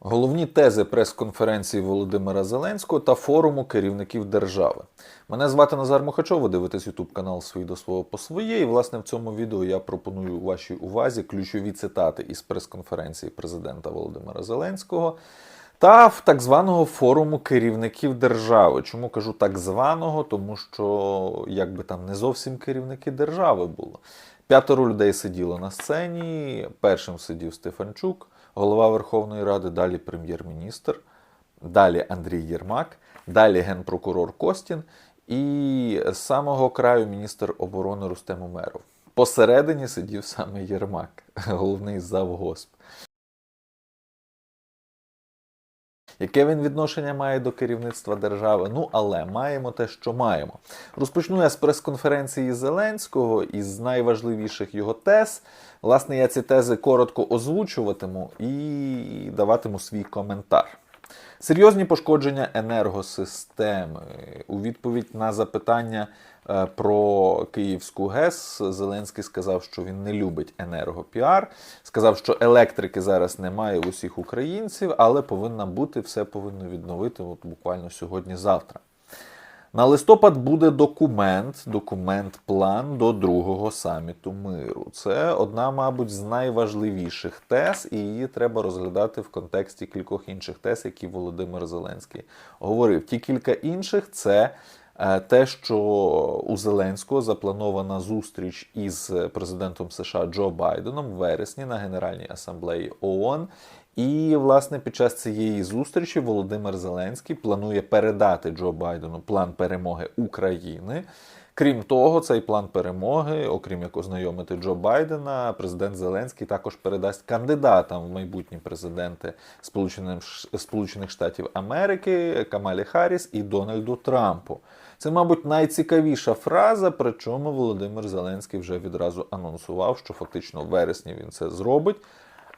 Головні тези прес-конференції Володимира Зеленського та форуму керівників держави. Мене звати Назар Мухачов, ви дивитесь Ютуб канал «Свій до свого по своє. І власне в цьому відео я пропоную вашій увазі ключові цитати із прес-конференції президента Володимира Зеленського та в так званого форуму керівників держави. Чому кажу так званого? Тому що якби там не зовсім керівники держави було. П'ятеро людей сиділо на сцені. Першим сидів Стефанчук, голова Верховної Ради, далі прем'єр-міністр, далі Андрій Єрмак, далі генпрокурор Костін і з самого краю міністр оборони Рустем Умеров. Посередині сидів саме Єрмак, головний завгосп. Яке він відношення має до керівництва держави? Ну, але маємо те, що маємо. Розпочну я з прес-конференції Зеленського із найважливіших його тез. Власне, я ці тези коротко озвучуватиму і даватиму свій коментар. Серйозні пошкодження енергосистеми. У відповідь на запитання про Київську ГЕС Зеленський сказав, що він не любить енергопіар. Сказав, що електрики зараз немає у всіх українців, але повинна бути, все повинно відновити от буквально сьогодні-завтра. На листопад буде документ, документ-план до другого саміту миру. Це одна, мабуть, з найважливіших тез, і її треба розглядати в контексті кількох інших тез, які Володимир Зеленський говорив. Ті кілька інших це е, те, що у Зеленського запланована зустріч із президентом США Джо Байденом в вересні на Генеральній асамблеї ООН. І, власне, під час цієї зустрічі Володимир Зеленський планує передати Джо Байдену план перемоги України. Крім того, цей план перемоги, окрім як ознайомити Джо Байдена, президент Зеленський також передасть кандидатам в майбутні президенти Сполучених, Сполучених Штатів Америки Камалі Харріс і Дональду Трампу. Це, мабуть, найцікавіша фраза, причому Володимир Зеленський вже відразу анонсував, що фактично в вересні він це зробить.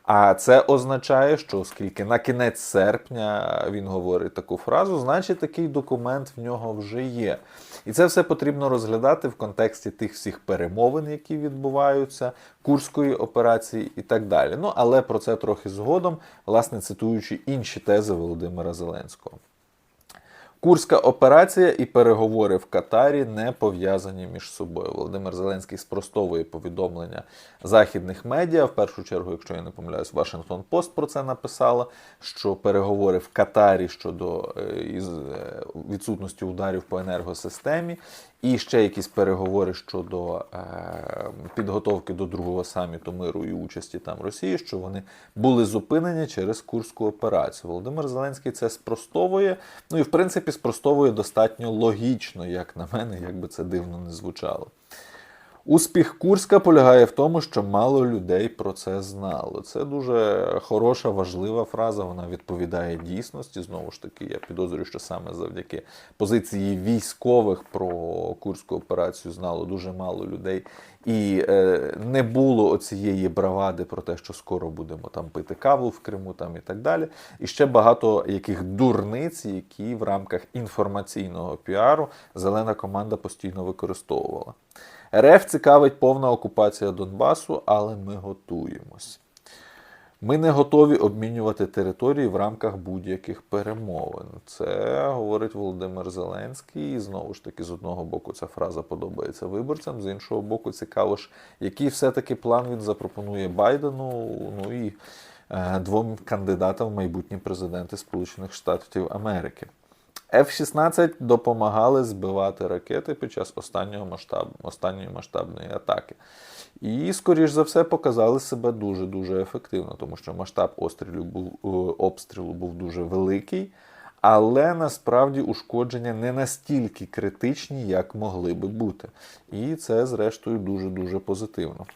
А це означає, що оскільки на кінець серпня він говорить таку фразу, значить такий документ в нього вже є. І це все потрібно розглядати в контексті тих всіх перемовин, які відбуваються, курської операції і так далі. Ну але про це трохи згодом, власне цитуючи інші тези Володимира Зеленського. Курська операція і переговори в Катарі не пов'язані між собою. Володимир Зеленський спростовує повідомлення західних медіа. В першу чергу, якщо я не помиляюсь, Вашингтон Пост про це написала, що переговори в Катарі щодо е, е, відсутності ударів по енергосистемі, і ще якісь переговори щодо е, підготовки до другого саміту миру і участі там Росії, що вони були зупинені через Курську операцію. Володимир Зеленський це спростовує. Ну і в принципі спростовує достатньо логічно, як на мене, як би це дивно не звучало. Успіх Курська полягає в тому, що мало людей про це знало. Це дуже хороша, важлива фраза. Вона відповідає дійсності. Знову ж таки, я підозрюю, що саме завдяки позиції військових про курську операцію знало дуже мало людей. І е, не було оцієї бравади про те, що скоро будемо там пити каву в Криму, там і так далі. І ще багато яких дурниць, які в рамках інформаційного піару зелена команда постійно використовувала. РФ цікавить повна окупація Донбасу, але ми готуємось. Ми не готові обмінювати території в рамках будь-яких перемовин. Це говорить Володимир Зеленський. І знову ж таки, з одного боку, ця фраза подобається виборцям, з іншого боку, цікаво ж, який все-таки план він запропонує Байдену. Ну і е, двом кандидатам в майбутні президенти Сполучених Штатів Америки. F-16 допомагали збивати ракети під час останнього масштаб, останньої масштабної атаки. І, скоріш за все, показали себе дуже-дуже ефективно, тому що масштаб обстрілу був, обстрілу був дуже великий, але насправді ушкодження не настільки критичні, як могли би бути. І це, зрештою, дуже-дуже позитивно.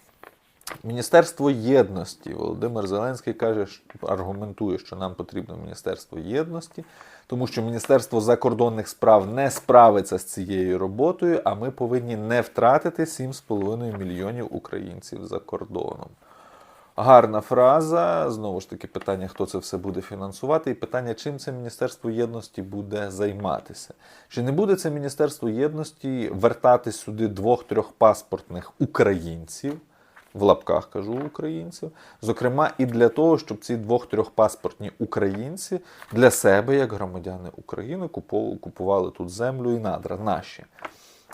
Міністерство єдності. Володимир Зеленський каже, аргументує, що нам потрібно Міністерство єдності, тому що Міністерство закордонних справ не справиться з цією роботою, а ми повинні не втратити 7,5 мільйонів українців за кордоном. Гарна фраза. Знову ж таки, питання, хто це все буде фінансувати, і питання, чим це Міністерство єдності буде займатися. Чи не буде це Міністерство єдності вертати сюди двох-трьох паспортних українців? В лапках кажу українців, зокрема і для того, щоб ці двох-трьохпаспортні українці для себе, як громадяни України, купували тут землю і надра наші.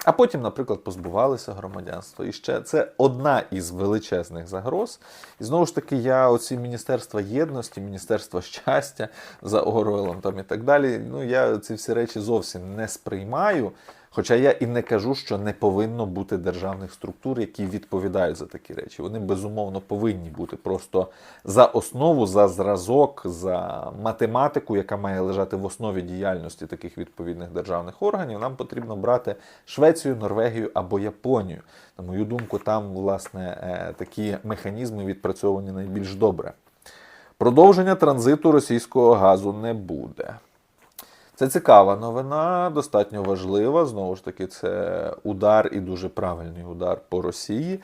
А потім, наприклад, позбувалися громадянства. І ще це одна із величезних загроз. І знову ж таки, я оці Міністерства єдності, Міністерства щастя за Орвелом там і так далі. Ну я ці всі речі зовсім не сприймаю. Хоча я і не кажу, що не повинно бути державних структур, які відповідають за такі речі. Вони безумовно повинні бути просто за основу, за зразок, за математику, яка має лежати в основі діяльності таких відповідних державних органів. Нам потрібно брати Швецію, Норвегію або Японію. На мою думку, там власне е, такі механізми відпрацьовані найбільш добре. Продовження транзиту російського газу не буде. Це цікава новина, достатньо важлива. Знову ж таки, це удар і дуже правильний удар по Росії.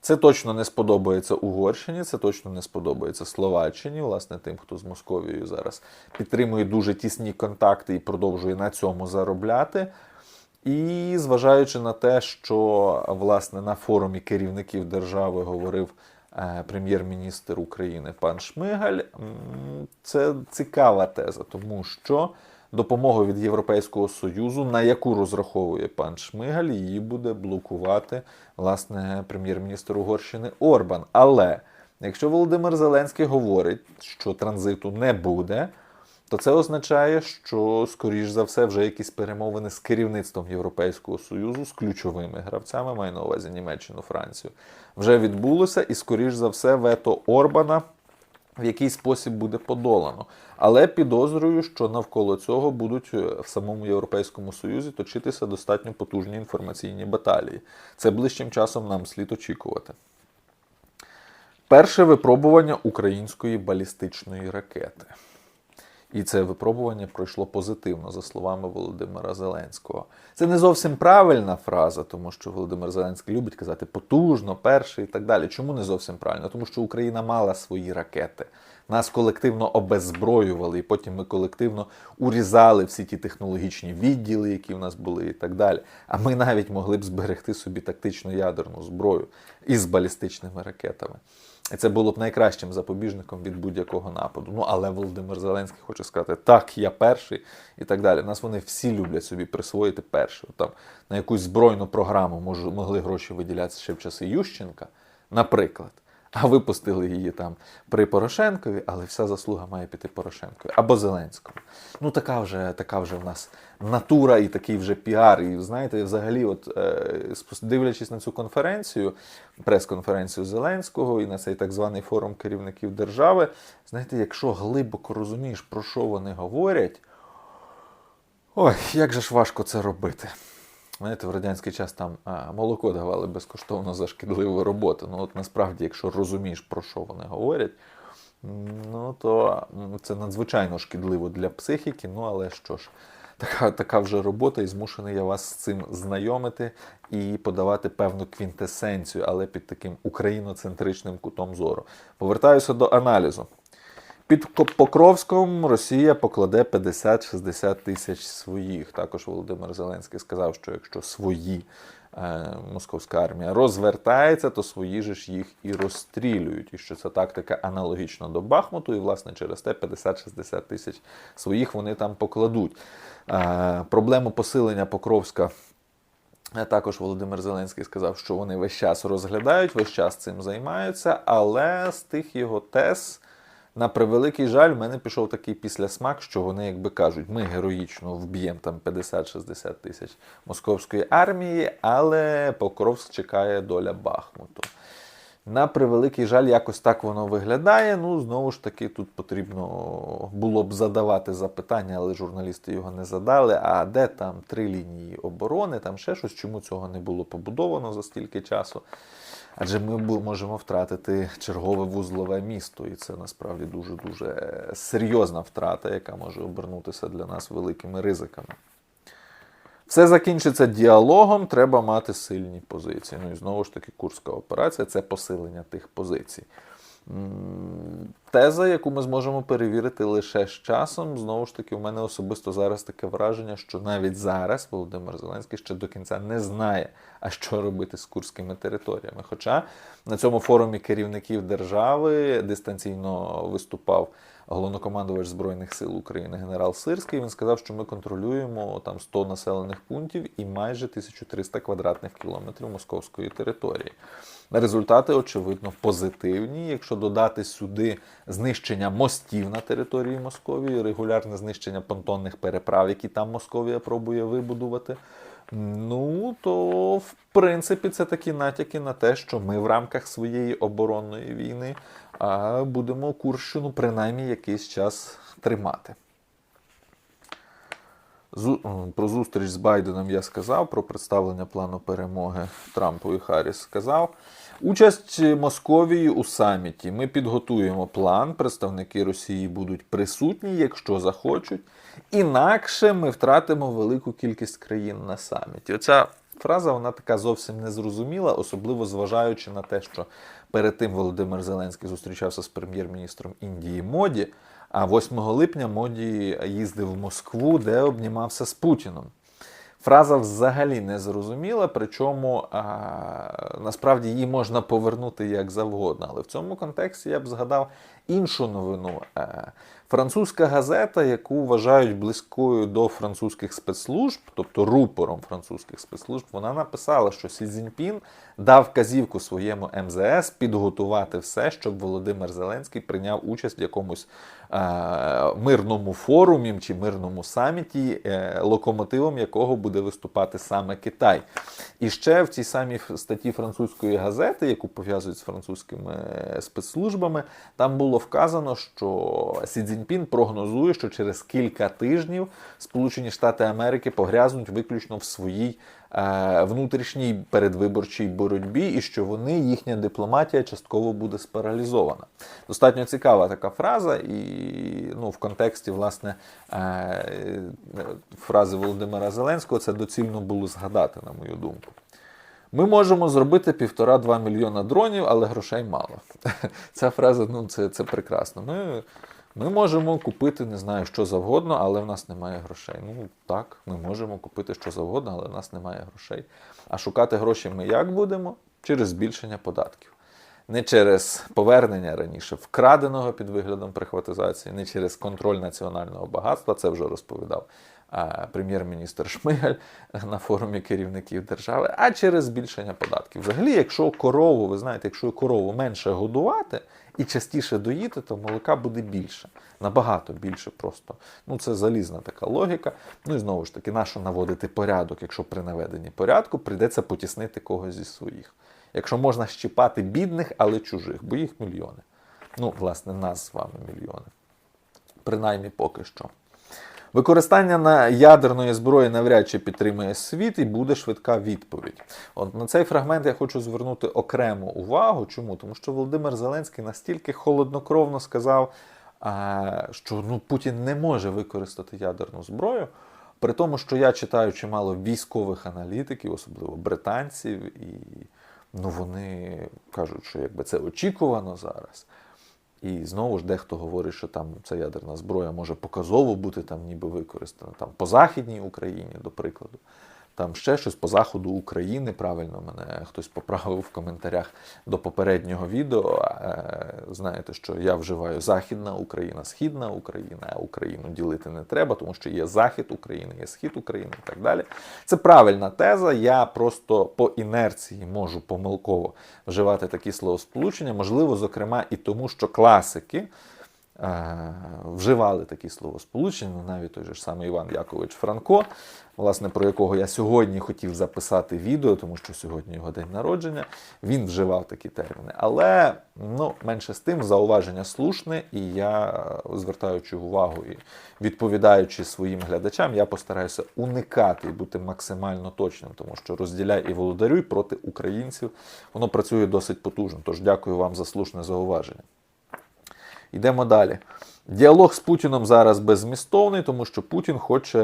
Це точно не сподобається Угорщині, це точно не сподобається Словаччині, власне, тим, хто з Московією зараз підтримує дуже тісні контакти і продовжує на цьому заробляти. І зважаючи на те, що власне на форумі керівників держави говорив е, прем'єр-міністр України пан Шмигаль, це цікава теза, тому що допомога від Європейського Союзу, на яку розраховує пан Шмигаль, її буде блокувати власне прем'єр-міністр Угорщини Орбан. Але якщо Володимир Зеленський говорить, що транзиту не буде, то це означає, що, скоріш за все, вже якісь перемовини з керівництвом Європейського Союзу, з ключовими гравцями, маю на увазі Німеччину, Францію, вже відбулося, і, скоріш за все, вето Орбана в який спосіб буде подолано. Але підозрюю, що навколо цього будуть е, в самому Європейському Союзі точитися достатньо потужні інформаційні баталії. Це ближчим часом нам слід очікувати. Перше випробування української балістичної ракети. І це випробування пройшло позитивно, за словами Володимира Зеленського. Це не зовсім правильна фраза, тому що Володимир Зеленський любить казати потужно, перший і так далі. Чому не зовсім правильно? Тому що Україна мала свої ракети. Нас колективно обеззброювали, і потім ми колективно урізали всі ті технологічні відділи, які в нас були, і так далі. А ми навіть могли б зберегти собі тактичну ядерну зброю із балістичними ракетами. І це було б найкращим запобіжником від будь-якого нападу. Ну, але Володимир Зеленський хоче сказати, так, я перший і так далі. Нас вони всі люблять собі присвоїти перший. Там на якусь збройну програму могли гроші виділятися ще в часи Ющенка, наприклад. А випустили її там при Порошенкові, але вся заслуга має піти Порошенкові або Зеленському. Ну така вже така вже в нас натура і такий вже піар. І знаєте, взагалі, от е, дивлячись на цю конференцію, прес-конференцію Зеленського і на цей так званий форум керівників держави, знаєте, якщо глибоко розумієш, про що вони говорять, ой, як же ж важко це робити. Знаєте, в радянський час там молоко давали безкоштовно за шкідливу роботу. Ну от насправді, якщо розумієш, про що вони говорять, ну то це надзвичайно шкідливо для психіки. Ну але що ж, така, така вже робота, і змушений я вас з цим знайомити і подавати певну квінтесенцію, але під таким україноцентричним кутом зору. Повертаюся до аналізу. Під Ко- Покровськом Росія покладе 50-60 тисяч своїх. Також Володимир Зеленський сказав, що якщо свої е, московська армія розвертається, то свої ж їх і розстрілюють. І що ця тактика аналогічна до Бахмуту, і власне через те 50-60 тисяч своїх вони там покладуть. Е, проблему посилення Покровська. Е, Також Володимир Зеленський сказав, що вони весь час розглядають, весь час цим займаються, але з тих його тез, на превеликий жаль, в мене пішов такий післясмак, що вони, якби кажуть, ми героїчно вб'ємо там 50-60 тисяч московської армії, але Покровськ чекає доля Бахмуту. На превеликий жаль, якось так воно виглядає. Ну, знову ж таки, тут потрібно було б задавати запитання, але журналісти його не задали. А де там три лінії оборони, там ще щось, чому цього не було побудовано за стільки часу? Адже ми можемо втратити чергове вузлове місто, і це насправді дуже-дуже серйозна втрата, яка може обернутися для нас великими ризиками. Все закінчиться діалогом, треба мати сильні позиції. Ну і знову ж таки, Курська операція це посилення тих позицій. Теза, яку ми зможемо перевірити лише з часом. Знову ж таки, у мене особисто зараз таке враження, що навіть зараз Володимир Зеленський ще до кінця не знає, а що робити з курськими територіями. Хоча на цьому форумі керівників держави дистанційно виступав головнокомандувач Збройних сил України генерал Сирський. Він сказав, що ми контролюємо там 100 населених пунктів і майже 1300 квадратних кілометрів московської території. Результати, очевидно, позитивні. Якщо додати сюди знищення мостів на території Московії, регулярне знищення понтонних переправ, які там Московія пробує вибудувати. Ну, то в принципі це такі натяки на те, що ми в рамках своєї оборонної війни а, будемо Курщину принаймні якийсь час тримати. Про зустріч з Байденом я сказав, про представлення плану перемоги Трампу і Харріс сказав. Участь Московії у саміті. Ми підготуємо план. Представники Росії будуть присутні, якщо захочуть. Інакше ми втратимо велику кількість країн на саміті. Оця фраза вона така зовсім незрозуміла, особливо зважаючи на те, що перед тим Володимир Зеленський зустрічався з прем'єр-міністром Індії Моді. А 8 липня Моді їздив в Москву, де обнімався з Путіном. Фраза взагалі не зрозуміла, причому а, насправді її можна повернути як завгодно. Але в цьому контексті я б згадав іншу новину. Французька газета, яку вважають близькою до французьких спецслужб, тобто рупором французьких спецслужб, вона написала, що Сі Цзіньпін дав казівку своєму МЗС підготувати все, щоб Володимир Зеленський прийняв участь в якомусь е, мирному форумі чи мирному саміті, е, локомотивом якого буде виступати саме Китай. І ще в цій самій статті французької газети, яку пов'язують з французькими е, спецслужбами, там було вказано, що Сі Цзіньпін прогнозує, що через кілька тижнів Сполучені Штати Америки погрязнуть виключно в своїй е, внутрішній передвиборчій боротьбі, і що вони, їхня дипломатія частково буде спаралізована. Достатньо цікава така фраза, і ну, в контексті власне е, фрази Володимира Зеленського це доцільно було згадати, на мою думку. Ми можемо зробити півтора-два мільйона дронів, але грошей мало. Ця фраза, ну це, це прекрасно. Ми, ми можемо купити не знаю що завгодно, але в нас немає грошей. Ну так, ми можемо купити що завгодно, але в нас немає грошей. А шукати гроші ми як будемо? Через збільшення податків. Не через повернення раніше вкраденого під виглядом прихватизації, не через контроль національного багатства, це вже розповідав прем'єр-міністр Шмигаль на форумі керівників держави, а через збільшення податків. Взагалі, якщо корову, ви знаєте, якщо корову менше годувати і частіше доїти, то молока буде більше. Набагато більше просто. Ну, це залізна така логіка. Ну і знову ж таки, нащо наводити порядок, якщо при наведенні порядку прийдеться потіснити когось зі своїх. Якщо можна щіпати бідних, але чужих, бо їх мільйони. Ну, власне, нас з вами мільйони. Принаймні поки що. Використання на ядерної зброї навряд чи підтримує світ і буде швидка відповідь. От на цей фрагмент я хочу звернути окрему увагу. Чому? Тому що Володимир Зеленський настільки холоднокровно сказав, що ну, Путін не може використати ядерну зброю. При тому, що я читаю чимало військових аналітиків, особливо британців, і ну, вони кажуть, що якби це очікувано зараз. І знову ж дехто говорить, що там ця ядерна зброя може показово бути там ніби використана там по Західній Україні, до прикладу. Там ще щось по заходу України. Правильно мене хтось поправив в коментарях до попереднього відео. Е, Знаєте, що я вживаю Західна Україна, Східна Україна, а Україну ділити не треба, тому що є Захід України, є Схід України і так далі. Це правильна теза. Я просто по інерції можу помилково вживати такі словосполучення. Можливо, зокрема, і тому, що класики. Е, Вживали такі словосполучення, навіть той же ж самий Іван Якович Франко, власне, про якого я сьогодні хотів записати відео, тому що сьогодні його день народження. Він вживав такі терміни. Але ну, менше з тим, зауваження слушне, і я, е, звертаючи увагу і відповідаючи своїм глядачам, я постараюся уникати і бути максимально точним, тому що розділяй і володарюй проти українців. Воно працює досить потужно. Тож дякую вам за слушне зауваження. Йдемо далі. Діалог з Путіном зараз беззмістовний, тому що Путін хоче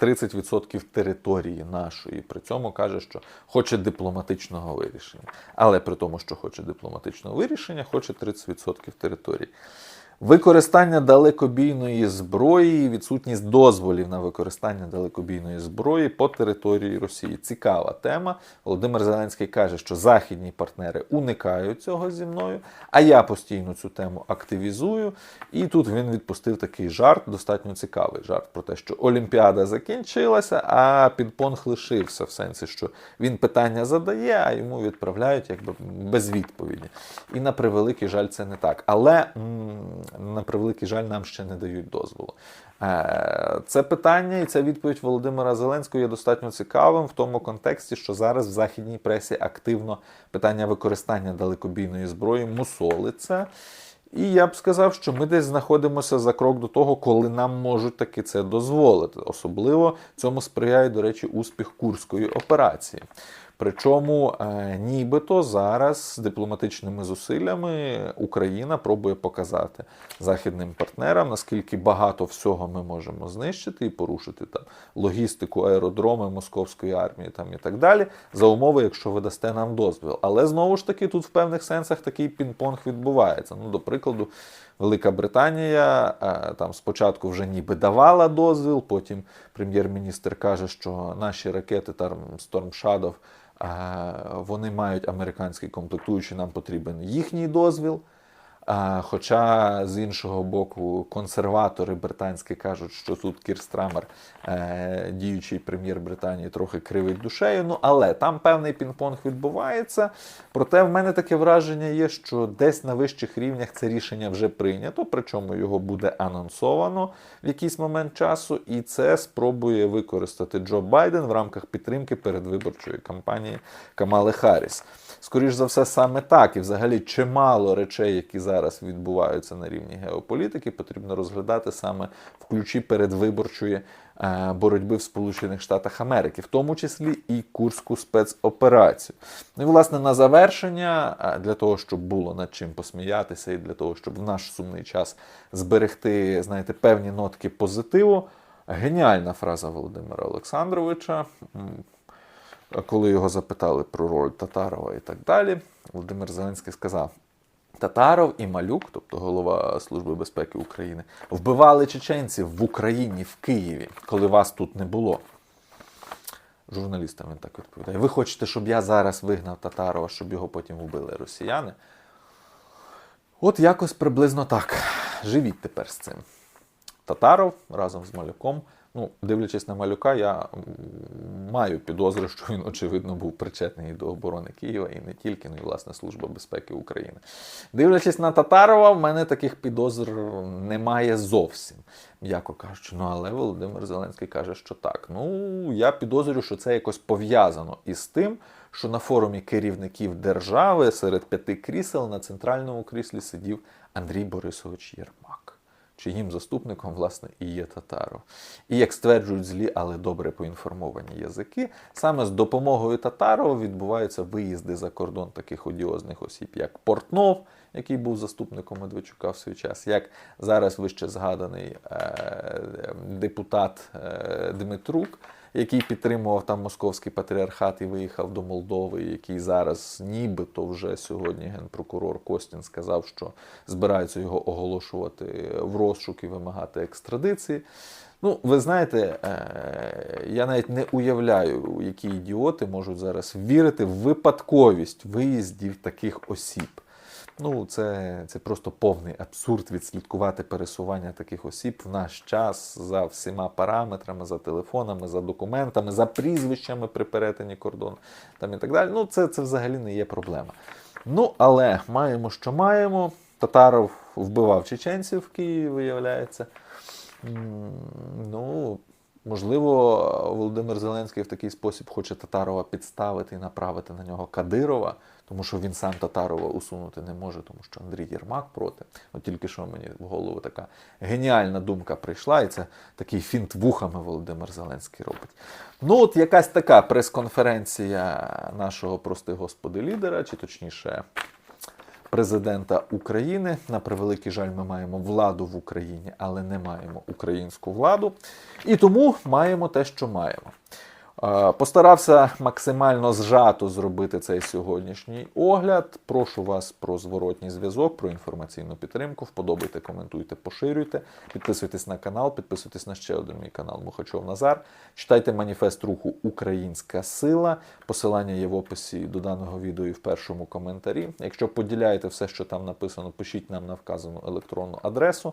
30% території нашої. При цьому каже, що хоче дипломатичного вирішення. Але при тому, що хоче дипломатичного вирішення, хоче 30% території. Використання далекобійної зброї, і відсутність дозволів на використання далекобійної зброї по території Росії. Цікава тема. Володимир Зеленський каже, що західні партнери уникають цього зі мною, а я постійно цю тему активізую. І тут він відпустив такий жарт, достатньо цікавий жарт про те, що Олімпіада закінчилася, а пінг-понг лишився в сенсі, що він питання задає, а йому відправляють якби без відповіді. І на превеликий жаль, це не так. Але на превеликий жаль, нам ще не дають дозволу. Е, Це питання і ця відповідь Володимира Зеленського є достатньо цікавим в тому контексті, що зараз в західній пресі активно питання використання далекобійної зброї мусолиться. І я б сказав, що ми десь знаходимося за крок до того, коли нам можуть таки це дозволити. Особливо цьому сприяє, до речі, успіх Курської операції. Причому е, нібито зараз дипломатичними зусиллями Україна пробує показати західним партнерам, наскільки багато всього ми можемо знищити і порушити там логістику, аеродроми московської армії там і так далі, за умови, якщо ви дасте нам дозвіл. Але знову ж таки, тут в певних сенсах такий пінг-понг відбувається. Ну, до прикладу, Велика Британія е, там спочатку вже ніби давала дозвіл, потім прем'єр-міністр каже, що наші ракети там Storm Shadow, вони мають американський комплектуючий, нам потрібен їхній дозвіл. Хоча з іншого боку, консерватори британські кажуть, що тут Кір Страмер, е, діючий прем'єр Британії, трохи кривить душею. Ну але там певний пінг-понг відбувається. Проте в мене таке враження є, що десь на вищих рівнях це рішення вже прийнято, причому його буде анонсовано в якийсь момент часу, і це спробує використати Джо Байден в рамках підтримки передвиборчої кампанії Камали Харріс. Скоріш за все, саме так, і взагалі чимало речей, які зараз відбуваються на рівні геополітики, потрібно розглядати саме в ключі передвиборчої е, боротьби в Сполучених Штатах Америки, в тому числі і Курську спецоперацію. Ну і власне на завершення, е, для того, щоб було над чим посміятися, і для того, щоб в наш сумний час зберегти, знаєте, певні нотки позитиву. Геніальна фраза Володимира Олександровича. Коли його запитали про роль Татарова і так далі, Володимир Зеленський сказав: Татаров і Малюк, тобто голова Служби безпеки України, вбивали чеченців в Україні, в Києві, коли вас тут не було. Журналістам він так відповідає. Ви хочете, щоб я зараз вигнав Татарова, щоб його потім вбили росіяни? От якось приблизно так. Живіть тепер з цим. Татаров разом з Малюком. Ну, дивлячись на малюка, я маю підозру, що він, очевидно, був причетний і до оборони Києва і не тільки, ну і власне Служба безпеки України. Дивлячись на Татарова, в мене таких підозр немає зовсім, м'яко кажучи. Ну, але Володимир Зеленський каже, що так. Ну, я підозрюю, що це якось пов'язано із тим, що на форумі керівників держави серед п'яти крісел на центральному кріслі сидів Андрій Борисович Єрмак чиїм заступником, власне, і є татаро. І як стверджують злі, але добре поінформовані язики, саме з допомогою Татарова відбуваються виїзди за кордон таких одіозних осіб, як Портнов, який був заступником Медведчука в свій час, як зараз вище згаданий е, депутат е, Дмитрук. Який підтримував там московський патріархат і виїхав до Молдови, який зараз, нібито вже сьогодні генпрокурор Костін сказав, що збираються його оголошувати в розшук і вимагати екстрадиції. Ну, ви знаєте, е, я навіть не уявляю, які ідіоти можуть зараз вірити в випадковість виїздів таких осіб. Ну, це, це просто повний абсурд відслідкувати пересування таких осіб в наш час за всіма параметрами, за телефонами, за документами, за прізвищами при перетині кордону там і так далі. Ну, це, це взагалі не є проблема. Ну, але маємо, що маємо. Татаров вбивав чеченців в Києві, виявляється. Ну, можливо, Володимир Зеленський в такий спосіб хоче Татарова підставити і направити на нього Кадирова, тому що він сам Татарова усунути не може, тому що Андрій Єрмак проти. От тільки що мені в голову така геніальна думка прийшла, і це такий фінт вухами Володимир Зеленський робить. Ну, от якась така прес-конференція нашого прости господи лідера, чи точніше президента України. На превеликий жаль, ми маємо владу в Україні, але не маємо українську владу. І тому маємо те, що маємо. Постарався максимально зжато зробити цей сьогоднішній огляд. Прошу вас про зворотній зв'язок, про інформаційну підтримку. Вподобайте, коментуйте, поширюйте. Підписуйтесь на канал, підписуйтесь на ще один мій канал Мухачов Назар. Читайте маніфест руху Українська сила. Посилання є в описі до даного відео і в першому коментарі. Якщо поділяєте все, що там написано, пишіть нам на вказану електронну адресу.